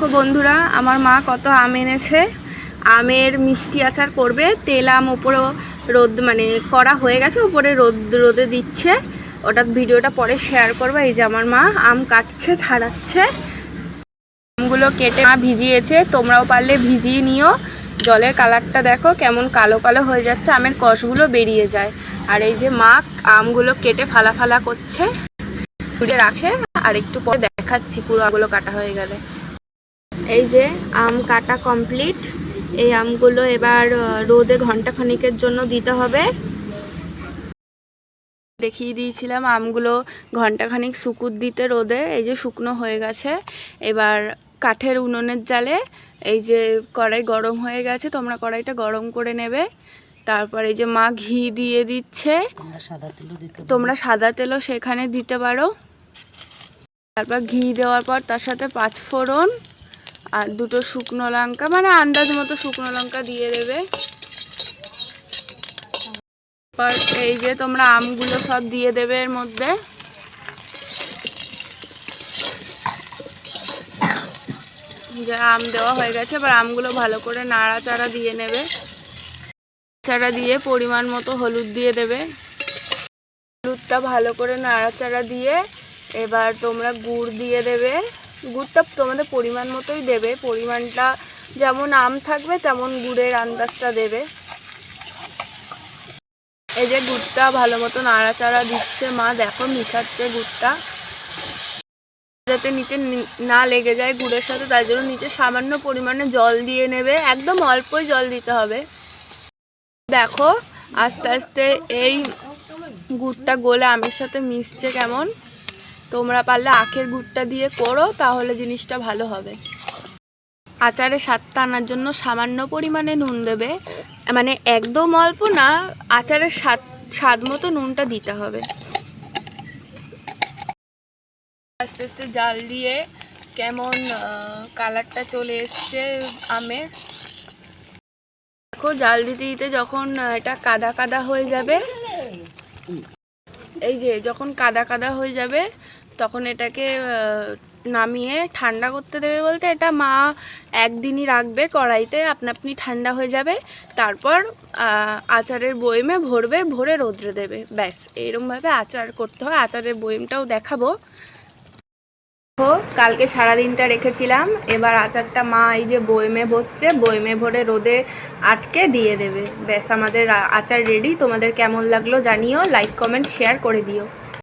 বন্ধুরা, আমার মা কত আম এনেছে। আমের মিষ্টি আচার করবে। তেল আম ওপরে রোদ মানে করা হয়ে গেছে ওপরে রোদ, রোদে দিচ্ছে। ওটা ভিডিওটা পরে শেয়ার করব। এই যে আমার মা আম কাটছে, ছাড়াচ্ছে। আমগুলো কেটে মা ভিজিয়েছে। তোমরাও পারলে ভিজিয়ে নিও। জলের কালারটা দেখো কেমন কালো কালো হয়ে যাচ্ছে। আমের কষগুলো বেরিয়ে যায়। আর এই যে মা আমগুলো কেটে ফালা ফালা করছে। আছে। আর একটু পরে দেখাচ্ছি পুরো আমগুলো কাটা হয়ে গেলে। এই যে আম কাটা কমপ্লিট। এই আমগুলো এবার রোদে ঘণ্টা খানিকের জন্য দিতে হবে। দেখিয়ে দিয়েছিলাম আমগুলো ঘন্টাখানিক শুকুর দিতে রোদে। এই যে শুকনো হয়ে গেছে। এবার কাঠের উনুনের জালে এই যে কড়াই গরম হয়ে গেছে তোমরা কড়াইটা গরম করে নেবে। তারপর এই যে মা ঘি দিয়ে দিচ্ছে। তোমরা সাদা তেলও সেখানে দিতে পারো। তারপর ঘি দেওয়ার পর তার সাথে পাঁচ ফোড়ন আর দুটো শুকনো লঙ্কা মানে আন্দাজ মতো শুকনো লঙ্কা দিয়ে দেবে। এই যে তোমরা আমগুলো সব দিয়ে দেবে এর মধ্যে। আম দেওয়া হয়ে গেছে, এবার আমগুলো ভালো করে নাড়াচাড়া দিয়ে নেবে। চাড়া দিয়ে পরিমাণ মতো হলুদ দিয়ে দেবে। হলুদটা ভালো করে নাড়াচাড়া দিয়ে এবার তোমরা গুড় দিয়ে দেবে। গুড়টা তোমাদের পরিমাণ মতোই দেবে। পরিমাণটা যেমন আম থাকবে, তেমন গুড়ের আন্দাজটা দেবে। এই যে গুড়টা ভালো মতো নাড়াচাড়া দিচ্ছে মা, দেখো মিশাচ্ছে গুড়টা। যাতে নিচে না লেগে যায় গুড়ের সাথে, তার জন্য নিচে সামান্য পরিমাণে জল দিয়ে নেবে। একদম অল্পই জল দিতে হবে। দেখো, আস্তে আস্তে এই গুড়টা গোলে আমের সাথে মিশছে কেমন। তোমরা পারলে আখের গুড়টা দিয়ে করো, তাহলে জিনিসটা ভালো হবে। আচারে স্বাদটা আনার জন্য সামান্য পরিমাণে নুন দেবে। মানে একদম অল্প না, আচারের স্বাদ স্বাদ মতো নুনটা দিতে হবে। আস্তে আস্তে জাল দিয়ে কেমন কালারটা চলে এসছে আমের। দেখো, জাল দিতে দিতে যখন এটা কাদা কাদা হয়ে যাবে এই যে যখন কাদা কাদা হয়ে যাবে, তখন এটাকে নামিয়ে ঠান্ডা করতে দেবে বলতে এটা মা একদিনই রাখবে, কড়াইতে আপনা আপনি ঠান্ডা হয়ে যাবে, তারপর আচারের বয়েমে ভরবে, ভরে রোদ্রে দেবে, ব্যাস এরমভাবে আচার করতে হয়, আচারের বয়েমটাও দেখাবো। দেখো কালকে সারা দিনটা রেখেছিলাম। এবার আচারটা মা এই যে বয়েমে ভরছে বয়েমে ভরে রোদে আটকে দিয়ে দেবে। ব্যাস, আমাদের আচার রেডি তোমাদের কেমন লাগল জানিও। লাইক কমেন্ট শেয়ার করে দিও।